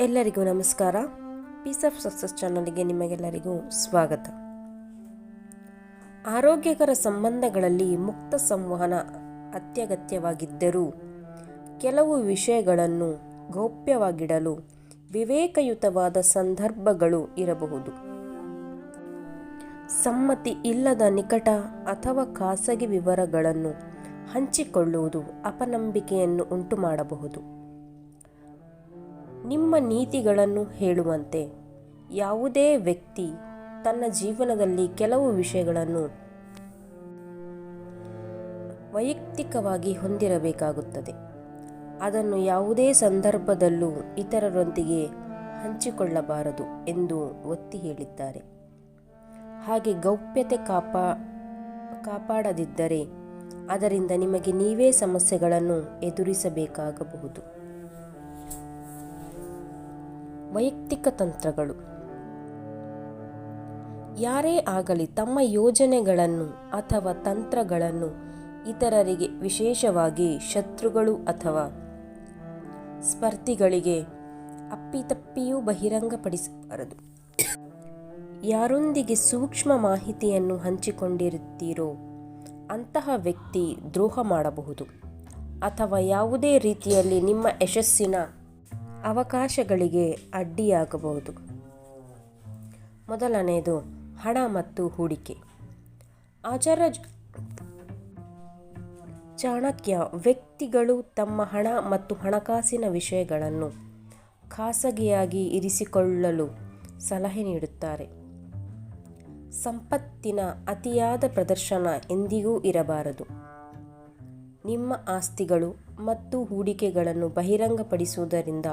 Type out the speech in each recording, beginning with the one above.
ಎಲ್ಲರಿಗೂ ನಮಸ್ಕಾರ. Piece of success ಚಾನಲ್ಗೆ ನಿಮಗೆಲ್ಲರಿಗೂ ಸ್ವಾಗತ. ಆರೋಗ್ಯಕರ ಸಂಬಂಧಗಳಲ್ಲಿ ಮುಕ್ತ ಸಂವಹನ ಅತ್ಯಗತ್ಯವಾಗಿದ್ದರೂ ಕೆಲವು ವಿಷಯಗಳನ್ನು ಗೌಪ್ಯವಾಗಿಡಲು ವಿವೇಕಯುತವಾದ ಸಂದರ್ಭಗಳು ಇರಬಹುದು. ಸಮ್ಮತಿ ಇಲ್ಲದ ನಿಕಟ ಅಥವಾ ಖಾಸಗಿ ವಿವರಗಳನ್ನು ಹಂಚಿಕೊಳ್ಳುವುದು ಅಪನಂಬಿಕೆಯನ್ನು ಉಂಟುಮಾಡಬಹುದು. ನಿಮ್ಮ ನೀತಿಗಳನ್ನು ಹೇಳುವಂತೆ. ಯಾವುದೇ ವ್ಯಕ್ತಿ ತನ್ನ ಜೀವನದಲ್ಲಿ ಕೆಲವು ವಿಷಯಗಳನ್ನು ವೈಯಕ್ತಿಕವಾಗಿ ಹೊಂದಿರಬೇಕಾಗುತ್ತದೆ. ಅದನ್ನು ಯಾವುದೇ ಸಂದರ್ಭದಲ್ಲೂ ಇತರರೊಂದಿಗೆ ಹಂಚಿಕೊಳ್ಳಬಾರದು ಎಂದು ಒತ್ತಿ ಹೇಳಿದ್ದಾರೆ. ಹಾಗೆ ಗೌಪ್ಯತೆ ಕಾಪಾ, ಕಾಪಾಡದಿದ್ದರೆ ಅದರಿಂದ ನಿಮಗೆ ನೀವೇ ಸಮಸ್ಯೆಗಳನ್ನು ಎದುರಿಸಬೇಕಾಗಬಹುದು. ವೈಯಕ್ತಿಕ ತಂತ್ರಗಳು. ಯಾರೇ ಆಗಲಿ ತಮ್ಮ ಯೋಜನೆಗಳನ್ನು ಅಥವಾ ತಂತ್ರಗಳನ್ನು ಇತರರಿಗೆ ವಿಶೇಷವಾಗಿ ಶತ್ರುಗಳು ಅಥವಾ ಸ್ಪರ್ಧಿಗಳಿಗೆ ಅಪ್ಪಿತಪ್ಪಿಯೂ ಬಹಿರಂಗಪಡಿಸಬಾರದು. ಯಾರೊಂದಿಗೆ ಸೂಕ್ಷ್ಮ ಮಾಹಿತಿಯನ್ನು ಹಂಚಿಕೊಂಡಿರುತ್ತೀರೋ ಅಂತಹ ವ್ಯಕ್ತಿ ದ್ರೋಹ ಮಾಡಬಹುದು. ಅಥವಾ ಯಾವುದೇ ರೀತಿಯಲ್ಲಿ ನಿಮ್ಮ ಯಶಸ್ಸಿನ ಅವಕಾಶಗಳಿಗೆ ಅಡ್ಡಿಯಾಗಬಹುದು. ಮೊದಲನೆಯದು, ಹಣ ಮತ್ತು ಹೂಡಿಕೆ. ಆಚಾರ ಚಾಣಕ್ಯ ವ್ಯಕ್ತಿಗಳು ತಮ್ಮ ಹಣ ಮತ್ತು ಹಣಕಾಸಿನ ವಿಷಯಗಳನ್ನು ಖಾಸಗಿಯಾಗಿ ಇರಿಸಿಕೊಳ್ಳಲು ಸಲಹೆ ನೀಡುತ್ತಾರೆ. ಸಂಪತ್ತಿನ ಅತಿಯಾದ ಪ್ರದರ್ಶನ ಎಂದಿಗೂ ಇರಬಾರದು. ನಿಮ್ಮ ಆಸ್ತಿಗಳು ಮತ್ತು ಹೂಡಿಕೆಗಳನ್ನು ಬಹಿರಂಗಪಡಿಸುವುದರಿಂದ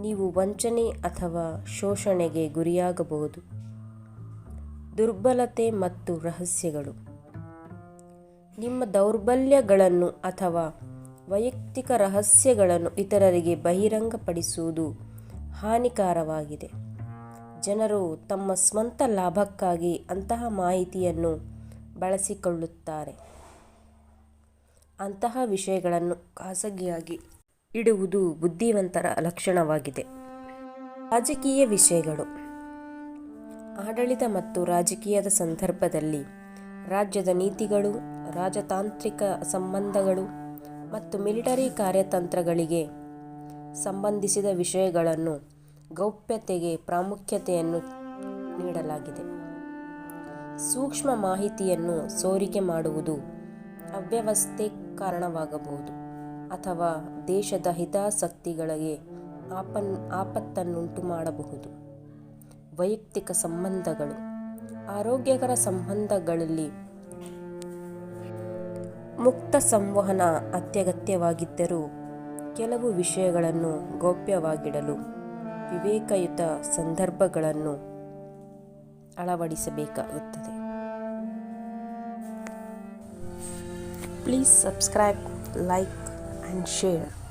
ನೀವು ವಂಚನೆ ಅಥವಾ ಶೋಷಣೆಗೆ ಗುರಿಯಾಗಬಹುದು. ದುರ್ಬಲತೆ ಮತ್ತು ರಹಸ್ಯಗಳು. ನಿಮ್ಮ ದೌರ್ಬಲ್ಯಗಳನ್ನು ಅಥವಾ ವೈಯಕ್ತಿಕ ರಹಸ್ಯಗಳನ್ನು ಇತರರಿಗೆ ಬಹಿರಂಗಪಡಿಸುವುದು ಹಾನಿಕಾರವಾಗಿದೆ. ಜನರು ತಮ್ಮ ಸ್ವಂತ ಲಾಭಕ್ಕಾಗಿ ಅಂತಹ ಮಾಹಿತಿಯನ್ನು ಬಳಸಿಕೊಳ್ಳುತ್ತಾರೆ. ಅಂತಹ ವಿಷಯಗಳನ್ನು ಖಾಸಗಿಯಾಗಿ ಇಡುವುದು ಬುದ್ಧಿವಂತರ ಲಕ್ಷಣವಾಗಿದೆ. ರಾಜಕೀಯ ವಿಷಯಗಳು. ಆಡಳಿತ ಮತ್ತು ರಾಜಕೀಯದ ಸಂದರ್ಭದಲ್ಲಿ ರಾಜ್ಯದ ನೀತಿಗಳು, ರಾಜತಾಂತ್ರಿಕ ಸಂಬಂಧಗಳು ಮತ್ತು ಮಿಲಿಟರಿ ಕಾರ್ಯತಂತ್ರಗಳಿಗೆ ಸಂಬಂಧಿಸಿದ ವಿಷಯಗಳನ್ನು ಗೌಪ್ಯತೆಗೆ ಪ್ರಾಮುಖ್ಯತೆಯನ್ನು ನೀಡಲಾಗಿದೆ. ಸೂಕ್ಷ್ಮ ಮಾಹಿತಿಯನ್ನು ಸೋರಿಕೆ ಮಾಡುವುದು ಅವ್ಯವಸ್ಥೆ ಕಾರಣವಾಗಬಹುದು. ಅಥವಾ ದೇಶದ ಹಿತಾಸಕ್ತಿಗಳಿಗೆ ಆಪನ್ ಆಪತ್ತನ್ನುಂಟು ಮಾಡಬಹುದು ವೈಯಕ್ತಿಕ ಸಂಬಂಧಗಳು. ಆರೋಗ್ಯಕರ ಸಂಬಂಧಗಳಲ್ಲಿ ಮುಕ್ತ ಸಂವಹನ ಅತ್ಯಗತ್ಯವಾಗಿದ್ದರೂ ಕೆಲವು ವಿಷಯಗಳನ್ನು ಗೌಪ್ಯವಾಗಿಡಲು ವಿವೇಕಯುತ ಸಂದರ್ಭಗಳನ್ನು ಅಳವಡಿಸಬೇಕಾಗುತ್ತದೆ. Please subscribe, like and share.